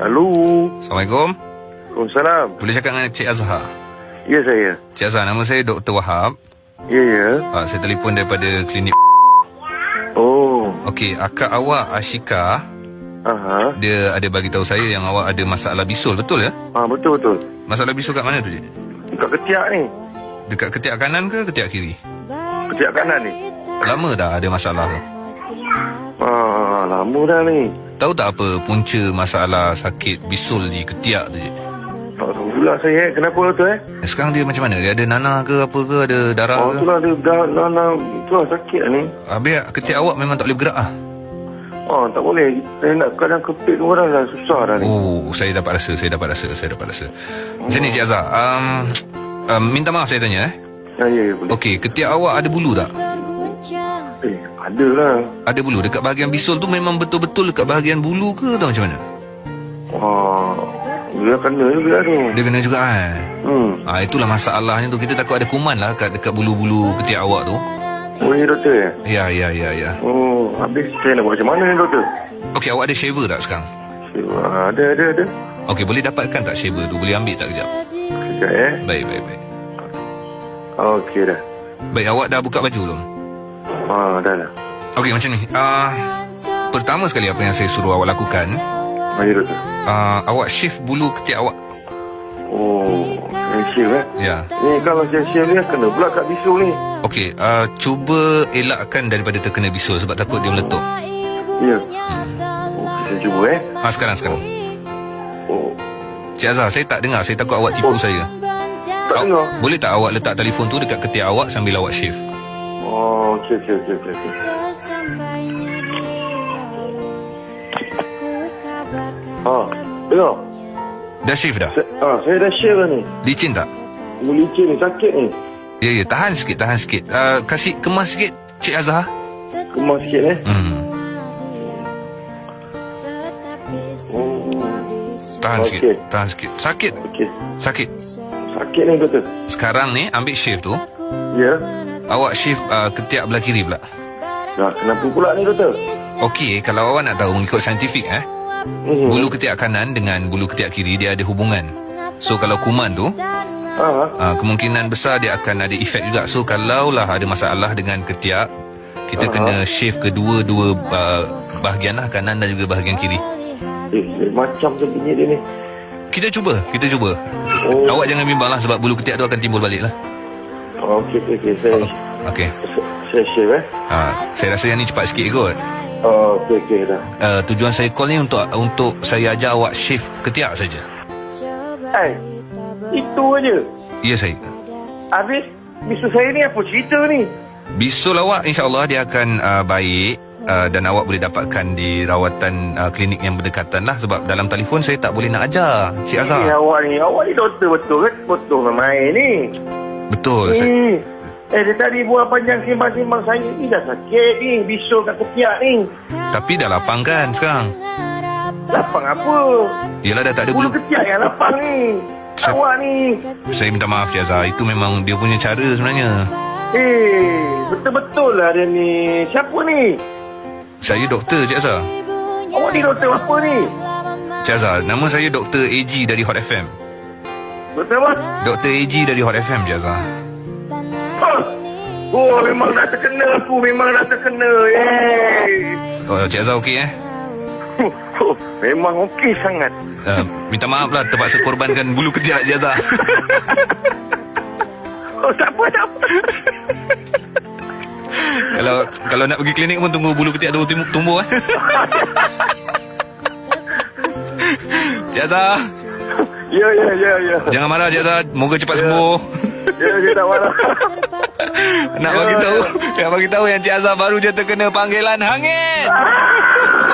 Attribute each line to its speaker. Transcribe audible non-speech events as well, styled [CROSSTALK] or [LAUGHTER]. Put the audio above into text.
Speaker 1: Halo.
Speaker 2: Assalamualaikum.
Speaker 1: Waalaikumsalam.
Speaker 2: Boleh cakap dengan Cik Azhar?
Speaker 1: Ya saya.
Speaker 2: Cik Azhar, nama saya Dr. Wahab.
Speaker 1: Ya ya.
Speaker 2: Uh, saya telefon daripada klinik.
Speaker 1: Oh.
Speaker 2: Okey, akak awak Ashika,
Speaker 1: Aha.
Speaker 2: dia ada bagi tahu saya yang awak ada masalah bisul, betul ya?
Speaker 1: Ah betul betul.
Speaker 2: Masalah bisul kat mana tu, Cik?
Speaker 1: Dekat ketiak ni.
Speaker 2: Dekat ketiak kanan ke ketiak kiri?
Speaker 1: Ketiak kanan ni.
Speaker 2: Lama dah ada masalah tu.
Speaker 1: Ah lama dah ni.
Speaker 2: Tahu tak apa punca masalah sakit bisul di ketiak tu, Cik?
Speaker 1: Tak tahu pula saya eh. Kenapa tu eh?
Speaker 2: Sekarang dia macam mana? Dia ada nanah ke apa ke? Ada darah
Speaker 1: Oh
Speaker 2: ke?
Speaker 1: tu lah dia dah dah dah tu lah sakit lah ni.
Speaker 2: Habis ketiak awak memang tak boleh bergerak ah.
Speaker 1: Oh tak boleh. Saya nak kadang kepit tu orang dah susah dah ni.
Speaker 2: Oh, saya dapat rasa, saya dapat rasa, saya dapat rasa. Macam ni Cik Azhar, um, um, minta maaf saya tanya eh.
Speaker 1: Ya ya ya boleh.
Speaker 2: Okey, ketiak awak ada bulu tak?
Speaker 1: Eh ada lah.
Speaker 2: Ada bulu dekat bahagian bisul tu memang betul-betul dekat bahagian bulu ke atau macam mana?
Speaker 1: Wah. Dia kena juga tu.
Speaker 2: Dia kena juga kan.
Speaker 1: Hmm.
Speaker 2: Ah itulah masalahnya tu. Kita takut ada kuman lah kat dekat bulu-bulu ketiak awak tu.
Speaker 1: Oh ni doktor ya?
Speaker 2: Ya, ya, ya, ya.
Speaker 1: Oh, habis saya nak buat macam mana ni doktor?
Speaker 2: Okey, awak ada shaver tak sekarang?
Speaker 1: Ah, Ada, ada, ada.
Speaker 2: Okey, boleh dapatkan tak shaver tu? Boleh ambil tak kejap?
Speaker 1: Sekejap eh.
Speaker 2: Baik, baik, baik.
Speaker 1: Okey dah.
Speaker 2: Baik, awak dah buka baju belum?
Speaker 1: Ah, dah dah.
Speaker 2: Okey, macam ni. Ah, pertama sekali apa yang saya suruh awak lakukan,
Speaker 1: Ah, ya doktor.
Speaker 2: ah, awak shift bulu ketiak awak.
Speaker 1: Oh, saya shave eh.
Speaker 2: Ya.
Speaker 1: Ni kalau saya shave ni kena pula kat bisul ni.
Speaker 2: Okey, uh, cuba elakkan daripada terkena bisul sebab takut dia meletup.
Speaker 1: Ya. Oh, saya cuba eh.
Speaker 2: Ah, sekarang, sekarang.
Speaker 1: Oh,
Speaker 2: Cik Azhar, saya tak dengar. Saya takut awak tipu saya.
Speaker 1: tak dengar.
Speaker 2: Boleh tak awak letak telefon tu dekat ketiak awak sambil awak shift?
Speaker 1: Oh, okey, okey, okey, okey. okey. Ah, dengar.
Speaker 2: Dah shift dah?
Speaker 1: Sa- ah, saya dah shave dah ni.
Speaker 2: Licin tak?
Speaker 1: Melicin ni, sakit ni.
Speaker 2: Ya, ya. Tahan sikit, tahan sikit. Uh, kasih kemas sikit, Cik Azhar.
Speaker 1: Kemas sikit eh.
Speaker 2: Hmm.
Speaker 1: Oh,
Speaker 2: Tahan
Speaker 1: Okey.
Speaker 2: sikit, tahan sikit. Sakit,
Speaker 1: okey.
Speaker 2: sakit.
Speaker 1: Sakit ni doktor.
Speaker 2: Sekarang ni, ambil shift tu.
Speaker 1: Ya.
Speaker 2: Awak shift uh, ketiak belah kiri pula.
Speaker 1: Dah, kenapa pula ni doktor?
Speaker 2: Okey, kalau awak nak tahu mengikut saintifik eh.
Speaker 1: Hmm.
Speaker 2: Bulu ketiak kanan dengan bulu ketiak kiri dia ada hubungan. So kalau kuman tu
Speaker 1: Ah,
Speaker 2: uh, kemungkinan besar dia akan ada efek juga. So kalaulah ada masalah dengan ketiak, kita
Speaker 1: Aha.
Speaker 2: kena shave kedua-dua uh, bahagian lah kanan dan juga bahagian kiri.
Speaker 1: eh, eh, macam tu bunyi dia ni.
Speaker 2: Kita cuba, kita cuba.
Speaker 1: Oh,
Speaker 2: Awak jangan bimbang lah sebab bulu ketiak tu akan timbul balik lah.
Speaker 1: Oh okey, okey, okey. Saya,
Speaker 2: Okey.
Speaker 1: saya shave eh.
Speaker 2: Uh, saya rasa yang ni cepat sikit kot.
Speaker 1: Oh, okey, okey dah.
Speaker 2: Uh, tujuan saya call ni untuk untuk saya ajak awak shave ketiak saja.
Speaker 1: Eh, itu aja.
Speaker 2: Ya saya.
Speaker 1: Habis, bisu saya ni apa cerita ni?
Speaker 2: Bisul awak insyaAllah dia akan uh, baik uh, dan awak boleh dapatkan di rawatan uh, klinik yang berdekatan lah sebab dalam telefon saya tak boleh nak ajar Cik
Speaker 1: Eh,
Speaker 2: Azhar.
Speaker 1: awak ni, awak ni doktor betul ke? Betul main ni.
Speaker 2: Betul. Saya,
Speaker 1: Eh, eh dia tadi buat panjang simbang-simbang saya ni dah sakit ni. Bisul kat ketiak ni.
Speaker 2: tapi dah lapang kan sekarang?
Speaker 1: Lapang apa?
Speaker 2: Yelah dah tak ada
Speaker 1: Bulu
Speaker 2: bulu.
Speaker 1: ketiak yang lapang ni.
Speaker 2: Sa-
Speaker 1: Awak ni.
Speaker 2: Saya minta maaf Cik Azhar. Itu memang dia punya cara sebenarnya.
Speaker 1: Eh, betul-betul lah dia ni. Siapa ni?
Speaker 2: Saya doktor Cik Azhar.
Speaker 1: Awak ni doktor apa ni?
Speaker 2: Cik Azhar, nama saya Dr. AG dari Hot FM.
Speaker 1: Doktor apa?
Speaker 2: Dr. AG dari Hot FM Cik Azhar.
Speaker 1: Ha! Oh, memang dah terkena aku. Memang dah terkena. Eh.
Speaker 2: Oh, Cik Azhar okey eh?
Speaker 1: Huh, [LAUGHS] Memang okey sangat.
Speaker 2: Uh, minta maaf lah terpaksa korbankan bulu ketiak Cik Azhar. [LAUGHS]
Speaker 1: Oh, tak apa, tak apa.
Speaker 2: kalau kalau nak pergi klinik pun tunggu bulu ketiak tu tumbuh, tumbuh eh. [LAUGHS] Cik Azhar,
Speaker 1: Ya, ya, ya, ya.
Speaker 2: jangan marah Cik Azhar. Moga cepat sembuh.
Speaker 1: Ya, dia tak marah.
Speaker 2: Nak
Speaker 1: Ya,
Speaker 2: bagi tahu,
Speaker 1: ya.
Speaker 2: nak bagi tahu yang Cik Azhar baru je terkena panggilan hangit. [LAUGHS]